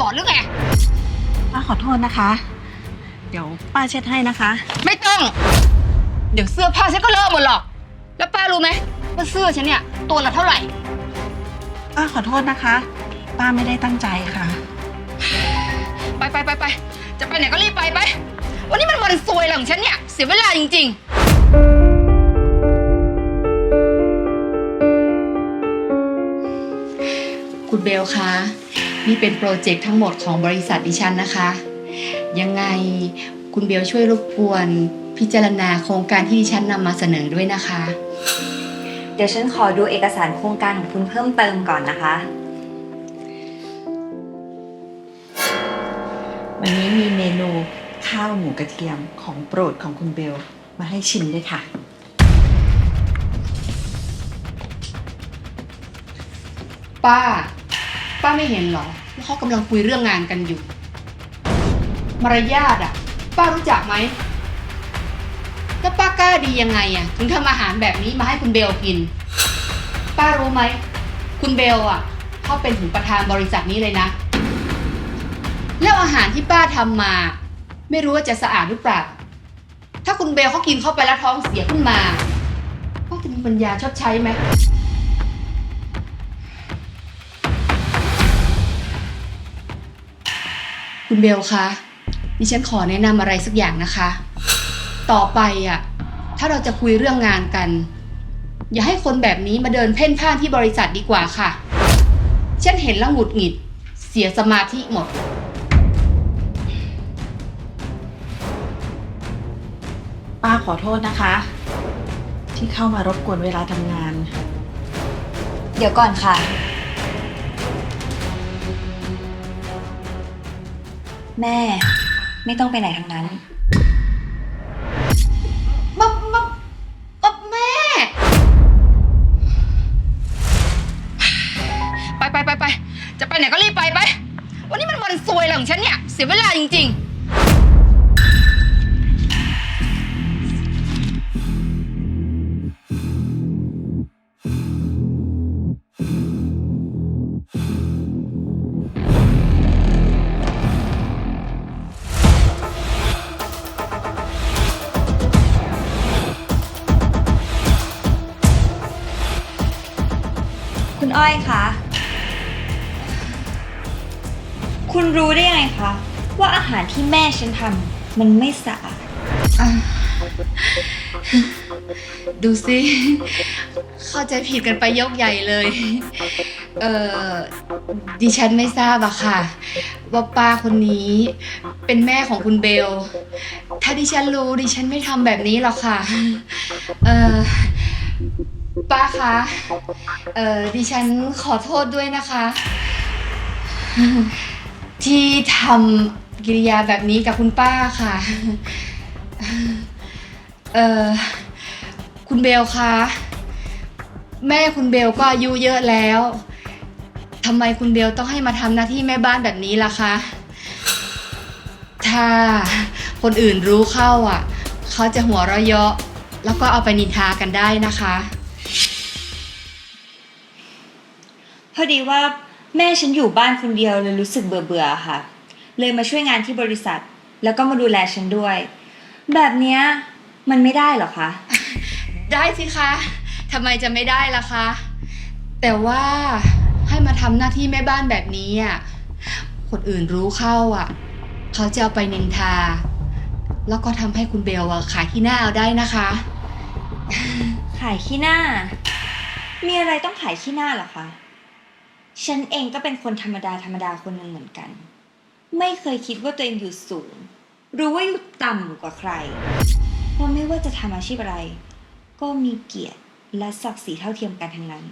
บอดหรือไง ป้าขอโทษนะคะ เดี๋ยวป้าเช็ดให้นะคะ ไม่ต้อง เดี๋ยวเสื้อผ้าฉันก็เลอะหมดหรอก แล้วป้ารู้ไหมว่าเสื้อฉันเนี่ย ตัวละเท่าไหร่ ป้าขอโทษนะคะ ป้าไม่ได้ตั้งใจค่ะ ไปไปไปไปจะไปไหนก็รีบไปไป วันนี้มันวันซวยอะไรของฉันเนี่ย เสียเวลาจริง ๆ คุณเบลคะ นี่เป็นโปรเจกต์ทั้งหมดของบริษัทดิฉันนะคะ ยังไงคุณเบลช่วยรบกวน พิจารณาโครงการที่ดิฉันนำมาเสนอด้วยนะคะ เดี๋ยวฉันขอดูเอกสารโครงการของคุณเพิ่มเติมก่อนนะคะ วันนี้มีเมนูข้าวหมูกระเทียมของโปรดของคุณเบลมาให้ชิมด้วยค่ะ ป้า ป้าไม่เห็นเหรอว่าเขากำลังคุยเรื่องงานกันอยู่ มารยาทอะป้ารู้จักไหมแล้วป้ากล้าดียังไงอะถึงทำอาหารแบบนี้มาให้คุณเบลกิน ป้ารู้ไหม คุณเบลอะเขาเป็นถึงประธานบริษัทนี้เลยนะ แล้วอาหารที่ป้าทำมา ไม่รู้ว่าจะสะอาดหรือเปล่า ถ้าคุณเบลเขากินเข้าไปแล้วท้องเสียขึ้นมาป้าจะมีปัญญาชดใช้ไหม คุณเบลคะดิฉันขอแนะนำอะไรสักอย่างนะคะ ต่อไปอะ ถ้าเราจะคุยเรื่องงานกัน อย่าให้คนแบบนี้มาเดินเพ่นพ่านที่บริษัทดีกว่าค่ะ ฉันเห็นแล้วหงุดหงิด เสียสมาธิหมด ป้าขอโทษนะคะ ที่เข้ามารบกวนเวลาทำงาน เดี๋ยวก่อนค่ะ แม่ไม่ต้องไปไหนทั้งนั้นมามามาแม่ ไปไปไปไปจะไปไหนก็รีบไปไป วันนี้มันวันซวยอะไรของฉันเนี่ย เสียเวลาจริง ๆ คุณอ้อยคะคุณรู้ได้ยังไงคะ ว่าอาหารที่แม่ฉันทำมันไม่สะอาดอะดูสิเข้าใจผิดกันไปยกใหญ่เลย เออดิฉันไม่ทราบอะค่ะ ว่าป้าคนนี้เป็นแม่ของคุณเบล ถ้าดิฉันรู้ดิฉันไม่ทำแบบนี้หรอกค่ะ เออ ป้าคะ เออดิฉันขอโทษด้วยนะคะ ที่ทำกิริยาแบบนี้กับคุณป้าค่ะ เออคุณเบลคะ แม่คุณเบลก็อายุเยอะแล้วทำไมคุณเบลต้องให้มาทำหน้าที่แม่บ้านแบบนี้ล่ะคะ ถ้าคนอื่นรู้เข้าอะ เขาจะหัวเราะเยาะแล้วก็เอาไปนินทากันได้นะคะ พอดีว่าแม่ฉันอยู่บ้านคนเดียวเลยรู้สึกเบื่อเบื่อๆค่ะ เลยมาช่วยงานที่บริษัท แล้วก็มาดูแลฉันด้วย แบบเนี้ยมันไม่ได้เหรอคะ ได้สิคะทำไมจะไม่ได้ล่ะคะ แต่ว่าให้มาทำหน้าที่แม่บ้านแบบนี้อะคนอื่นรู้เข้าอะ เขาจะเอาไปนินทา แล้วก็ทำให้คุณเบลอะขายที่หน้าเอาได้นะคะ ขายขี้หน้า มีอะไรต้องขายขี้หน้าเหรอคะ ฉันเองก็เป็นคนธรรมดาธรรมดาคนหนึ่งเหมือนกัน ไม่เคยคิดว่าตัวเองอยู่สูงหรือว่าอยู่ต่ำกว่าใครเพราะไม่ว่าจะทำอาชีพอะไร ก็มีเกียรติและศักดิ์ศรีเท่าเทียมกันทั้งนั้น